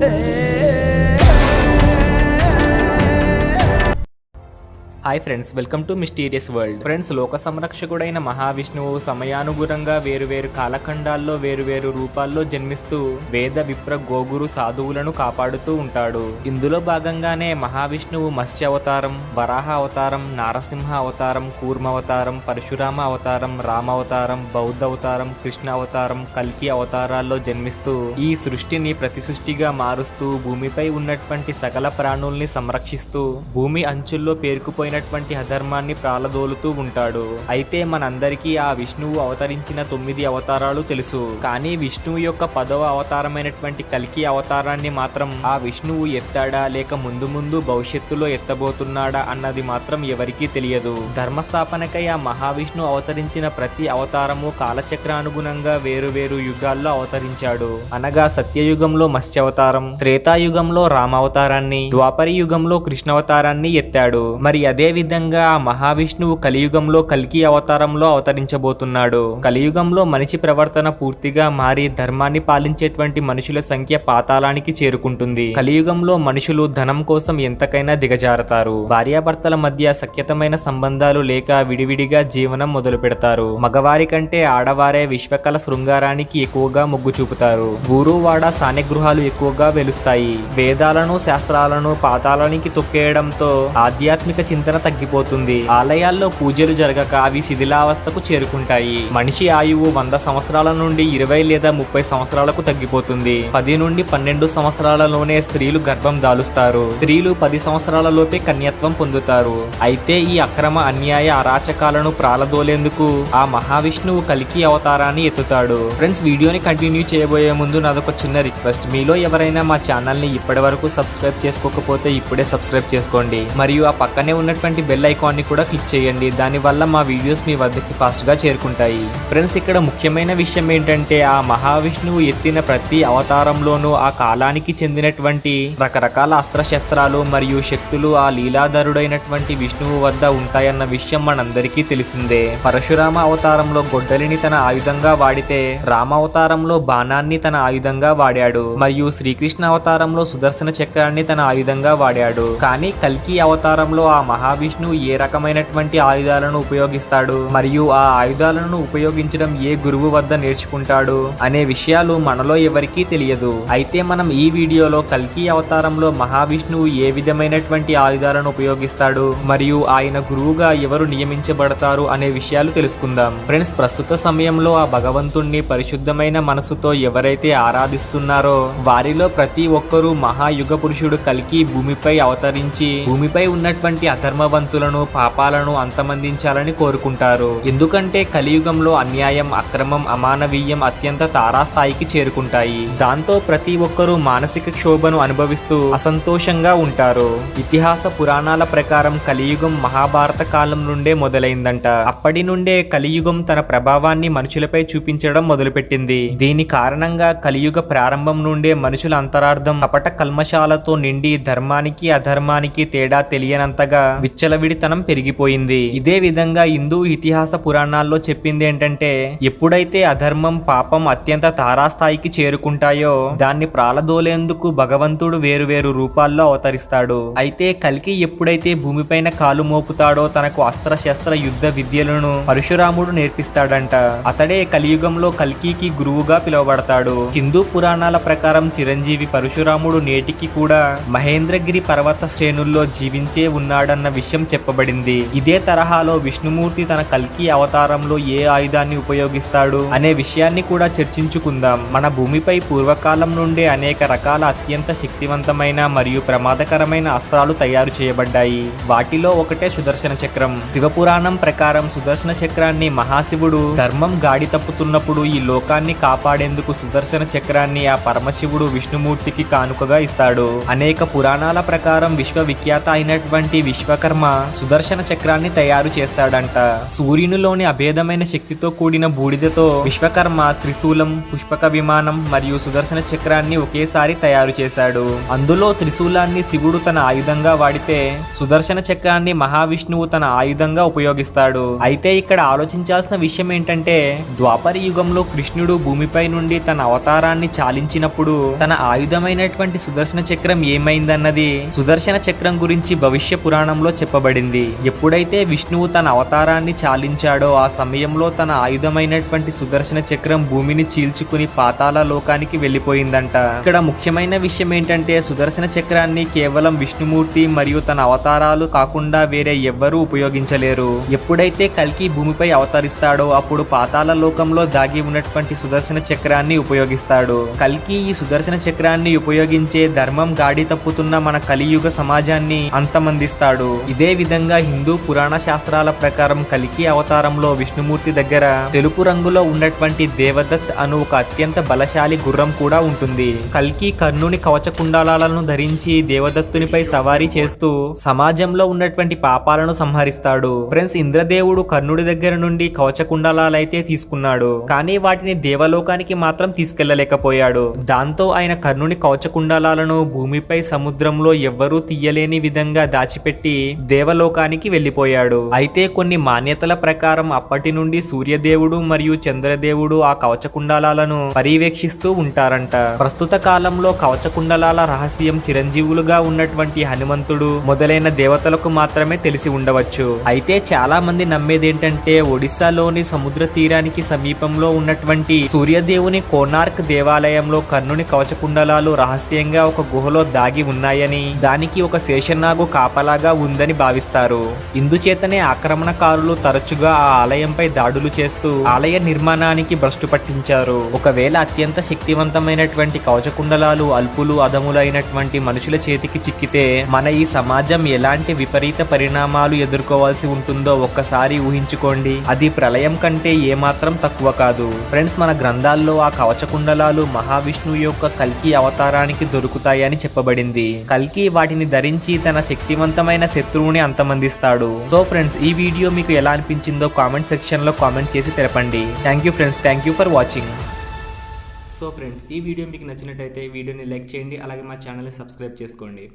Hey. Hi friends welcome to mysterious world friends లోక సంరక్షకుడైన మహావిష్ణువు సమయానుగుణంగా వేరువేరు కాలఖండాల్లో వేరువేరు రూపాల్లో జన్మిస్తూ వేద విప్ర గోగురు సాధువులను కాపాడుతూ ఉంటాడు. ఇందులో భాగంగానే మహావిష్ణువు మత్స్య అవతారం వరాహ అవతారం నారసింహ అవతారం కూర్మ అవతారం పరశురామ అవతారం రామ అవతారం బౌద్ధ అవతారం కృష్ణ అవతారం కల్కి అవతారాల్లో జన్మిస్తూ ఈ సృష్టిని ప్రతి సృష్టిగా మారుస్తూ భూమిపై ఉన్నటువంటి సకల ప్రాణుల్ని సంరక్షిస్తూ భూమి అంచుల్లో పేరుకుపోయిన పేరుకుపోయినటువంటి అధర్మాన్ని ప్రాలదోలుతూ ఉంటాడు. అయితే మనందరికీ ఆ విష్ణువు అవతరించిన తొమ్మిది అవతారాలు తెలుసు. కానీ విష్ణువు యొక్క పదవ అవతారమైనటువంటి కల్కి అవతారాన్ని మాత్రం ఆ విష్ణువు ఎత్తాడా లేక ముందు ముందు భవిష్యత్తులో ఎత్తబోతున్నాడా అన్నది మాత్రం ఎవరికీ తెలియదు. ధర్మస్థాపనకై ఆ మహావిష్ణు అవతరించిన ప్రతి అవతారము కాలచక్రానుగుణంగా వేరు వేరు యుగాల్లో అవతరించాడు. అనగా సత్యయుగంలో మత్స్యవతారం త్రేతాయుగంలో రామావతారాన్ని ద్వాపరి యుగంలో కృష్ణావతారాన్ని ఎత్తాడు. మరి అదే విధంగా మహావిష్ణువు కలియుగంలో కల్కి అవతారంలో అవతరించబోతున్నాడు. కలియుగంలో మనిషి ప్రవర్తన పూర్తిగా మారి ధర్మాన్ని పాలించేటువంటి మనుషుల సంఖ్య పాతాళానికి చేరుకుంటుంది. కలియుగంలో మనుషులు ధనం కోసం ఎంతకైనా దిగజారతారు. భార్యాభర్తల మధ్య సఖ్యతమైన సంబంధాలు లేక విడివిడిగా జీవనం మొదలు పెడతారు మగవారి కంటే ఆడవారే విశ్వకల శృంగారానికి ఎక్కువగా మొగ్గు చూపుతారు. ఊరువాడ సానిగృహాలు ఎక్కువగా వెలుస్తాయి. వేదాలను శాస్త్రాలను పాతాళానికి తొక్కేయడంతో ఆధ్యాత్మిక చింతన తగ్గిపోతుంది. ఆలయాల్లో పూజలు జరగక అవి శిథిలావస్థకు చేరుకుంటాయి. మనిషి ఆయువు వంద సంవత్సరాల నుండి ఇరవై లేదా ముప్పై సంవత్సరాలకు తగ్గిపోతుంది. పది నుండి పన్నెండు సంవత్సరాలలోనే స్త్రీలు గర్భం దాలుస్తారు. స్త్రీలు పది సంవత్సరాలలోపే కన్యత్వం పొందుతారు. అయితే ఈ అక్రమ అన్యాయ అరాచకాలను ప్రాలదోలేందుకు ఆ మహావిష్ణువు కలికి అవతారాన్ని ఎత్తుతాడు. ఫ్రెండ్స్ వీడియోని కంటిన్యూ చేయబోయే ముందు నాదొక చిన్న రిక్వెస్ట్. మీలో ఎవరైనా మా ఛానల్ని ఇప్పటి వరకు సబ్స్క్రైబ్ చేసుకోకపోతే ఇప్పుడే సబ్స్క్రైబ్ చేసుకోండి. మరియు ఆ పక్కనే ఉన్న ఉన్నటువంటి బెల్ ఐకాన్ని కూడా క్లిక్ చేయండి. దానివల్ల మా వీడియోస్ మీ వద్దకి ఫాస్ట్గా చేరుకుంటాయి. ఫ్రెండ్స్ ఇక్కడ ముఖ్యమైన విషయం ఏంటంటే ఆ మహావిష్ణువు ఎత్తిన ప్రతి అవతారంలోనూ ఆ కాలానికి చెందినటువంటి రకరకాల అస్త్రశస్త్రాలు మరియు శక్తులు ఆ లీలాధరుడైనటువంటి విష్ణువు వద్ద ఉంటాయన్న విషయం మనందరికీ తెలిసిందే. పరశురామ అవతారంలో గొడ్డలిని తన ఆయుధంగా వాడితే రామ అవతారంలో బాణాన్ని తన ఆయుధంగా వాడాడు మరియు శ్రీకృష్ణ అవతారంలో సుదర్శన చక్రాన్ని తన ఆయుధంగా వాడాడు. కానీ కల్కి అవతారంలో ఆ మహా మహావిష్ణువు ఏ రకమైనటువంటి ఆయుధాలను ఉపయోగిస్తాడు? మరియు ఆ ఆయుధాలను ఉపయోగించడం ఏ గురువు వద్ద నేర్చుకుంటాడు? అనే విషయాలు మనలో ఎవరికీ తెలియదు. అయితే మనం ఈ వీడియోలో కల్కి అవతారంలో మహావిష్ణువు ఏ విధమైనటువంటి ఆయుధాలను ఉపయోగిస్తాడు? మరియు ఆయన గురువుగా ఎవరు నియమించబడతారు అనే విషయాలు తెలుసుకుందాం. ఫ్రెండ్స్ ప్రస్తుత సమయంలో ఆ భగవంతుణ్ణి పరిశుద్ధమైన మనసుతో ఎవరైతే ఆరాధిస్తున్నారో వారిలో ప్రతి ఒక్కరూ మహాయుగ పురుషుడు కల్కి భూమిపై అవతరించి భూమిపై ఉన్నటువంటి అధర్మ ధర్మవంతులను పాపాలను అంతమందించాలని కోరుకుంటారు. ఎందుకంటే కలియుగంలో అన్యాయం అక్రమం అమానవీయం అత్యంత తారాస్థాయికి చేరుకుంటాయి. దాంతో ప్రతి ఒక్కరూ మానసిక క్షోభను అనుభవిస్తూ అసంతోషంగా ఉంటారు. ఇతిహాస పురాణాల ప్రకారం కలియుగం మహాభారత కాలం నుండే మొదలైందంట. అప్పటి నుండే కలియుగం తన ప్రభావాన్ని మనుషులపై చూపించడం మొదలుపెట్టింది. దీని కారణంగా కలియుగ ప్రారంభం నుండే మనుషుల అంతరార్థం కపట కల్మశాలతో నిండి ధర్మానికి అధర్మానికి తేడా తెలియనంతగా విచ్చలవిడితనం పెరిగిపోయింది. ఇదే విధంగా హిందూ ఇతిహాస పురాణాల్లో చెప్పింది ఏంటంటే ఎప్పుడైతే అధర్మం పాపం అత్యంత తారాస్థాయికి చేరుకుంటాయో దాన్ని ప్రాలదోలేందుకు భగవంతుడు వేరువేరు రూపాల్లో అవతరిస్తాడు. అయితే కల్కి ఎప్పుడైతే భూమిపైన కాలు మోపుతాడో తనకు అస్త్ర శస్త్ర యుద్ధ విద్యలను పరశురాముడు నేర్పిస్తాడంట. అతడే కలియుగంలో కల్కీకి గురువుగా పిలువబడతాడు. హిందూ పురాణాల ప్రకారం చిరంజీవి పరశురాముడు నేటికి కూడా మహేంద్రగిరి పర్వత శ్రేణుల్లో జీవించే ఉన్నాడన్న విషయం చెప్పబడింది. ఇదే తరహాలో విష్ణుమూర్తి తన కల్కి అవతారంలో ఏ ఆయుధాన్ని ఉపయోగిస్తాడు అనే విషయాన్ని కూడా చర్చించుకుందాం. మన భూమిపై పూర్వకాలం నుండే అనేక రకాల అత్యంత శక్తివంతమైన మరియు ప్రమాదకరమైన అస్త్రాలు తయారు చేయబడ్డాయి. వాటిలో ఒకటే సుదర్శన చక్రం. శివపురాణం ప్రకారం సుదర్శన చక్రాన్ని మహాశివుడు ధర్మం గాడి తప్పుతున్నప్పుడు ఈ లోకాన్ని కాపాడేందుకు సుదర్శన చక్రాన్ని ఆ పరమశివుడు విష్ణుమూర్తికి కానుకగా ఇస్తాడు. అనేక పురాణాల ప్రకారం విశ్వవిఖ్యాత అయినటువంటి విశ్వక విశ్వకర్మ సుదర్శన చక్రాన్ని తయారు చేస్తాడంట. సూర్యునిలోని అభేదమైన శక్తితో కూడిన బూడిదతో విశ్వకర్మ త్రిశూలం పుష్పక విమానం మరియు సుదర్శన చక్రాన్ని ఒకేసారి తయారు చేశాడు. అందులో త్రిశూలాన్ని శివుడు తన ఆయుధంగా వాడితే సుదర్శన చక్రాన్ని మహావిష్ణువు తన ఆయుధంగా ఉపయోగిస్తాడు. అయితే ఇక్కడ ఆలోచించాల్సిన విషయం ఏంటంటే ద్వాపర యుగంలో కృష్ణుడు భూమిపై నుండి తన అవతారాన్ని చాలించినప్పుడు తన ఆయుధమైనటువంటి సుదర్శన చక్రం ఏమైందన్నది సుదర్శన చక్రం గురించి భవిష్య పురాణంలో చెప్పబడింది. ఎప్పుడైతే విష్ణువు తన అవతారాన్ని చాలించాడో ఆ సమయంలో తన ఆయుధమైనటువంటి సుదర్శన చక్రం భూమిని చీల్చుకుని పాతాల లోకానికి వెళ్ళిపోయిందంట. ఇక్కడ ముఖ్యమైన విషయం ఏంటంటే సుదర్శన చక్రాన్ని కేవలం విష్ణుమూర్తి మరియు తన అవతారాలు కాకుండా వేరే ఎవ్వరూ ఉపయోగించలేరు. ఎప్పుడైతే కల్కి భూమిపై అవతరిస్తాడో అప్పుడు పాతాల లోకంలో దాగి ఉన్నటువంటి సుదర్శన చక్రాన్ని ఉపయోగిస్తాడు. కల్కి ఈ సుదర్శన చక్రాన్ని ఉపయోగించే ధర్మం గాడి తప్పుతున్న మన కలియుగ సమాజాన్ని అంతమందిస్తాడు. ఇదే విధంగా హిందూ పురాణ శాస్త్రాల ప్రకారం కలికి అవతారంలో విష్ణుమూర్తి దగ్గర తెలుపు రంగులో ఉన్నటువంటి దేవదత్ అను ఒక అత్యంత బలశాలి గుర్రం కూడా ఉంటుంది. కల్కి కర్ణుని కవచకుండాలను ధరించి దేవదత్తునిపై సవారీ చేస్తూ సమాజంలో ఉన్నటువంటి పాపాలను సంహరిస్తాడు. ఫ్రెండ్స్ ఇంద్రదేవుడు కర్ణుడి దగ్గర నుండి కవచకుండాలైతే తీసుకున్నాడు. కానీ వాటిని దేవలోకానికి మాత్రం తీసుకెళ్ళలేకపోయాడు. దాంతో ఆయన కర్ణుని కవచకుండాలను భూమిపై సముద్రంలో ఎవ్వరూ తీయలేని విధంగా దాచిపెట్టి దేవలోకానికి వెళ్ళిపోయాడు అయితే కొన్ని మాన్యతల ప్రకారం అప్పటి నుండి సూర్యదేవుడు మరియు చంద్రదేవుడు ఆ కవచకుండలాలను పర్యవేక్షిస్తూ ఉంటారంట. ప్రస్తుత కాలంలో కవచకుండలాల రహస్యం చిరంజీవులుగా ఉన్నటువంటి హనుమంతుడు మొదలైన దేవతలకు మాత్రమే తెలిసి ఉండవచ్చు. అయితే చాలా మంది నమ్మేది ఏంటంటే ఒడిశాలోని సముద్ర తీరానికి సమీపంలో ఉన్నటువంటి సూర్యదేవుని కోనార్క్ దేవాలయంలో కర్ణుని కవచకుండలాలు రహస్యంగా ఒక గుహలో దాగి ఉన్నాయని దానికి ఒక శేషనాగు కాపలాగా ఉంది. ఉందని భావిస్తారు. ఇందుచేతనే ఆక్రమణకారులు తరచుగా ఆ ఆలయంపై దాడులు చేస్తూ ఆలయ నిర్మాణానికి భ్రష్టు పట్టించారు. ఒకవేళ అత్యంత శక్తివంతమైనటువంటి కవచకుండలాలు అల్పులు అదములైనటువంటి మనుషుల చేతికి చిక్కితే మన ఈ సమాజం ఎలాంటి విపరీత పరిణామాలు ఎదుర్కోవాల్సి ఉంటుందో ఒక్కసారి ఊహించుకోండి. అది ప్రళయం కంటే ఏమాత్రం తక్కువ కాదు. ఫ్రెండ్స్ మన గ్రంథాల్లో ఆ కవచకుండలాలు మహావిష్ణువు యొక్క కల్కి అవతారానికి దొరుకుతాయని చెప్పబడింది. కల్కి వాటిని ధరించి తన శక్తివంతమైన శత్రువుని అంతమందిస్తాడు. సో ఫ్రెండ్స్ ఈ వీడియో మీకు ఎలా అనిపించిందో కామెంట్ సెక్షన్లో కామెంట్ చేసి తెలపండి. Thank you friends thank you for watching so friends ఈ వీడియో మీకు నచ్చినట్టయితే వీడియోని లైక్ చేయండి అలాగే మా ఛానల్ని సబ్స్క్రైబ్ చేసుకోండి.